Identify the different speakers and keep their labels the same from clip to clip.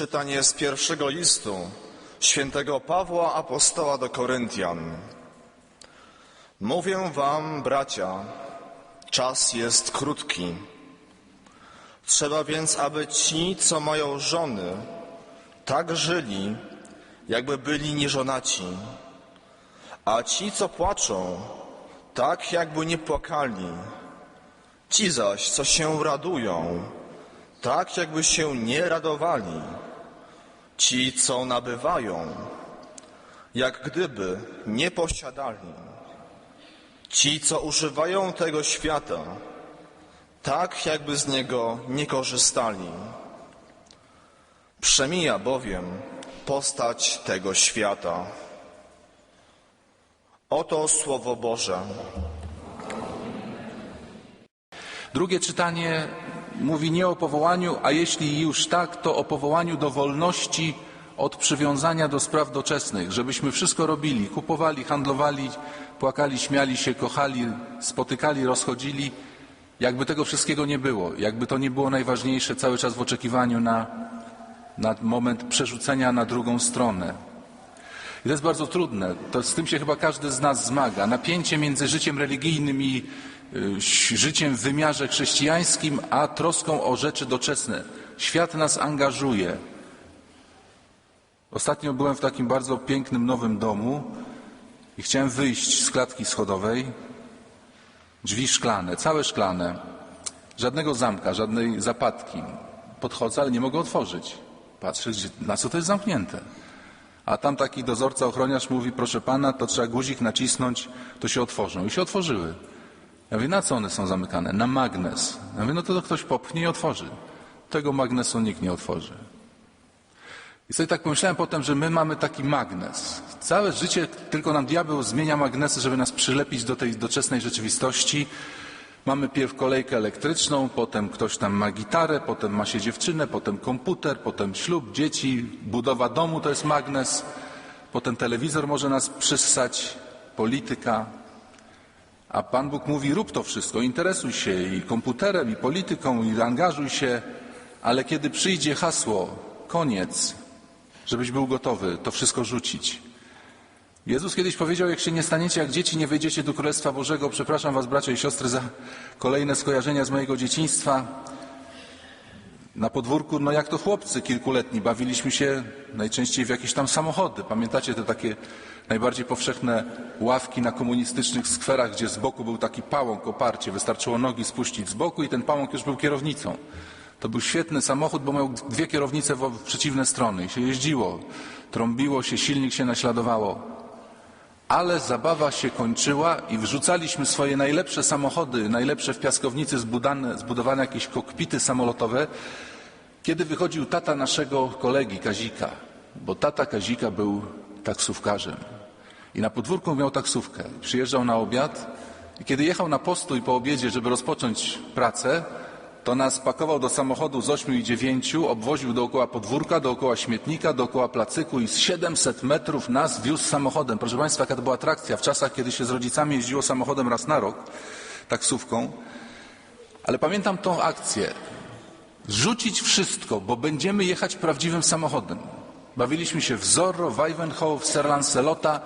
Speaker 1: Czytanie z pierwszego listu świętego Pawła Apostoła do Koryntian. Mówię wam, bracia, czas jest krótki. Trzeba więc, aby ci, co mają żony, tak żyli, jakby byli nieżonaci, a ci, co płaczą, tak jakby nie płakali. Ci zaś, co się radują, tak jakby się nie radowali. Ci, co nabywają, jak gdyby nie posiadali. Ci, co używają tego świata, tak jakby z niego nie korzystali. Przemija bowiem postać tego świata. Oto Słowo Boże.
Speaker 2: Drugie czytanie mówi nie o powołaniu, a jeśli już tak, to o powołaniu do wolności od przywiązania do spraw doczesnych, żebyśmy wszystko robili, kupowali, handlowali, płakali, śmiali się, kochali, spotykali, rozchodzili, jakby tego wszystkiego nie było, jakby to nie było najważniejsze cały czas w oczekiwaniu na, na moment przerzucenia na drugą stronę. I to jest bardzo trudne. To z tym się chyba każdy z nas zmaga. Napięcie między życiem religijnym i życiem w wymiarze chrześcijańskim, a troską o rzeczy doczesne. Świat nas angażuje. Ostatnio byłem w takim bardzo pięknym nowym domu i chciałem wyjść z klatki schodowej. Drzwi szklane, całe szklane. Żadnego zamka, żadnej zapadki. Podchodzę, ale nie mogę otworzyć. Patrzę, na co to jest zamknięte. A tam taki dozorca, ochroniarz mówi, proszę pana, to trzeba guzik nacisnąć, to się otworzą. I się otworzyły. Ja mówię, na co one są zamykane? Na magnes. Ja mówię, no to, to ktoś popchnie i otworzy. Tego magnesu nikt nie otworzy. I sobie tak pomyślałem potem, że my mamy taki magnes. Całe życie tylko nam diabeł zmienia magnesy, żeby nas przylepić do tej doczesnej rzeczywistości. Mamy pierw kolejkę elektryczną, potem ktoś tam ma gitarę, potem ma się dziewczynę, potem komputer, potem ślub, dzieci, budowa domu to jest magnes, potem telewizor może nas przyssać, polityka. A Pan Bóg mówi, rób to wszystko, interesuj się i komputerem, i polityką, i angażuj się, ale kiedy przyjdzie hasło, koniec, żebyś był gotowy to wszystko rzucić. Jezus kiedyś powiedział, jak się nie staniecie jak dzieci, nie wejdziecie do Królestwa Bożego. Przepraszam was, bracia i siostry, za kolejne skojarzenia z mojego dzieciństwa. Na podwórku, no jak to chłopcy kilkuletni, bawiliśmy się najczęściej w jakieś tam samochody. Pamiętacie te takie najbardziej powszechne ławki na komunistycznych skwerach, gdzie z boku był taki pałąk, oparcie. Wystarczyło nogi spuścić z boku i ten pałąk już był kierownicą. To był świetny samochód, bo miał dwie kierownice w przeciwne strony i się jeździło. Trąbiło się, silnik się naśladowało ale zabawa się kończyła i wrzucaliśmy swoje najlepsze samochody, najlepsze w piaskownicy zbudane, zbudowane jakieś kokpity samolotowe, kiedy wychodził tata naszego kolegi Kazika, bo tata Kazika był taksówkarzem i na podwórku miał taksówkę. Przyjeżdżał na obiad i kiedy jechał na postój po obiedzie, żeby rozpocząć pracę, to nas pakował do samochodu z ośmiu i dziewięciu, obwoził dookoła podwórka, dookoła śmietnika, dookoła placyku i z 700 metrów nas wiózł samochodem. Proszę Państwa, jaka to była atrakcja w czasach, kiedy się z rodzicami jeździło samochodem raz na rok, taksówką. Ale pamiętam tą akcję. Rzucić wszystko, bo będziemy jechać prawdziwym samochodem. Bawiliśmy się w Zorro, w Ivanhoe, w Sir Lancelota,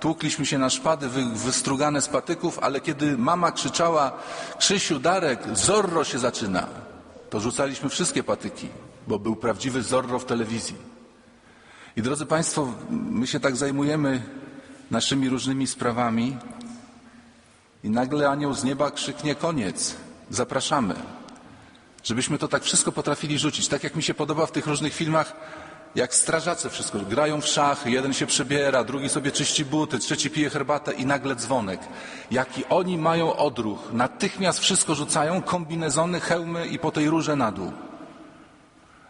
Speaker 2: tłukliśmy się na szpady wy, wystrugane z patyków, ale kiedy mama krzyczała Krzysiu, Darek, Zorro się zaczyna, to rzucaliśmy wszystkie patyki, bo był prawdziwy Zorro w telewizji. I drodzy Państwo, my się tak zajmujemy naszymi różnymi sprawami i nagle anioł z nieba krzyknie koniec, zapraszamy. Żebyśmy to tak wszystko potrafili rzucić. Tak jak mi się podoba w tych różnych filmach, jak strażacy wszystko, grają w szachy, jeden się przebiera, drugi sobie czyści buty, trzeci pije herbatę i nagle dzwonek. Jaki oni mają odruch, natychmiast wszystko rzucają, kombinezony, hełmy i po tej rurze na dół.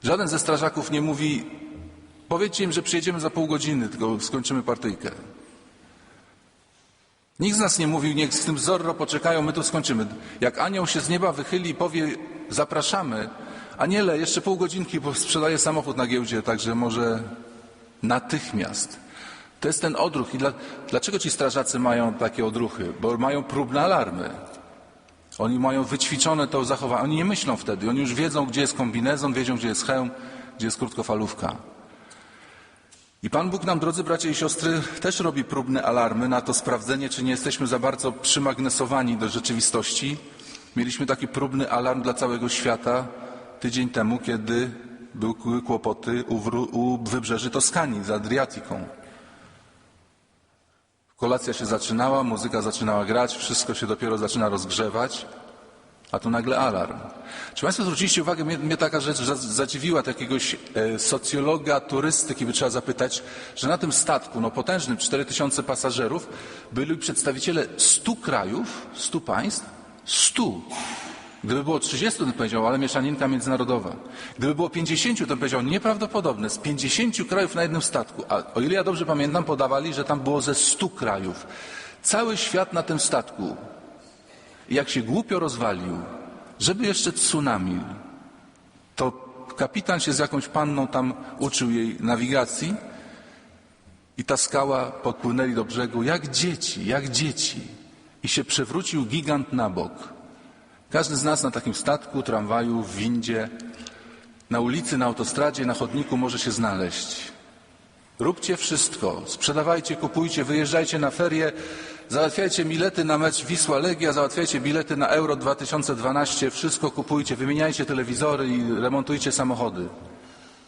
Speaker 2: Żaden ze strażaków nie mówi, powiedzcie im, że przyjedziemy za pół godziny, tylko skończymy partyjkę. Nikt z nas nie mówił, niech z tym Zorro poczekają, my tu skończymy. Jak anioł się z nieba wychyli i powie, zapraszamy, Aniele, jeszcze pół godzinki, bo sprzedaję samochód na giełdzie, także może natychmiast. To jest ten odruch. I dla, dlaczego ci strażacy mają takie odruchy? Bo mają próbne alarmy. Oni mają wyćwiczone to zachowanie. Oni nie myślą wtedy. Oni już wiedzą, gdzie jest kombinezon, wiedzą, gdzie jest hełm gdzie jest krótkofalówka. I Pan Bóg nam, drodzy bracia i siostry, też robi próbne alarmy na to sprawdzenie, czy nie jesteśmy za bardzo przymagnesowani do rzeczywistości. Mieliśmy taki próbny alarm dla całego świata tydzień temu, kiedy były kłopoty u, wybrzeży Toskanii z Adriatiką. Kolacja się zaczynała, muzyka zaczynała grać, wszystko się dopiero zaczyna rozgrzewać, a tu nagle alarm. Czy Państwo zwróciliście uwagę, mnie, mnie taka rzecz za- zadziwiła takiegoś e, socjologa turystyki, by trzeba zapytać, że na tym statku, no potężnym, 4000 pasażerów, byli przedstawiciele 100 krajów, 100 państw, 100. Gdyby było 30, to powiedział, ale mieszaninka międzynarodowa. Gdyby było 50, to powiedział, nieprawdopodobne, z 50 krajów na jednym statku. A o ile ja dobrze pamiętam, podawali, że tam było ze 100 krajów. Cały świat na tym statku. Jak się głupio rozwalił, żeby jeszcze tsunami, to kapitan się z jakąś panną tam uczył jej nawigacji i ta skała podpłynęli do brzegu jak dzieci, jak dzieci. I się przewrócił gigant na bok. Każdy z nas na takim statku, tramwaju, windzie, na ulicy, na autostradzie, na chodniku może się znaleźć. Róbcie wszystko. Sprzedawajcie, kupujcie, wyjeżdżajcie na ferie, załatwiajcie bilety na mecz Wisła Legia, załatwiajcie bilety na Euro 2012, wszystko kupujcie, wymieniajcie telewizory i remontujcie samochody.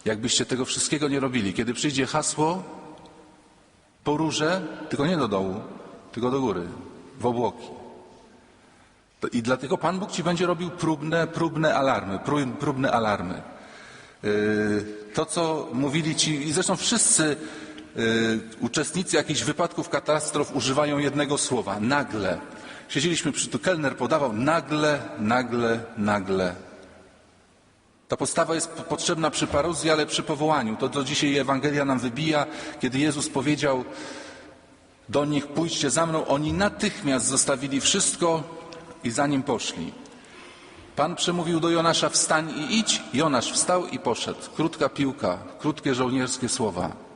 Speaker 2: Jakbyście tego wszystkiego nie robili. Kiedy przyjdzie hasło, po róże, tylko nie do dołu, tylko do góry, w obłoki. I dlatego Pan Bóg ci będzie robił próbne, próbne alarmy, prób- próbne alarmy. Yy, To, co mówili ci, i zresztą wszyscy yy, uczestnicy jakichś wypadków, katastrof używają jednego słowa nagle. Siedzieliśmy przy tu, kelner podawał nagle, nagle, nagle. Ta postawa jest potrzebna przy paruzji, ale przy powołaniu. To, co dzisiaj Ewangelia nam wybija, kiedy Jezus powiedział do nich, pójdźcie za mną, oni natychmiast zostawili wszystko i za nim poszli. Pan przemówił do Jonasza, wstań i idź. Jonasz wstał i poszedł. Krótka piłka, krótkie żołnierskie słowa.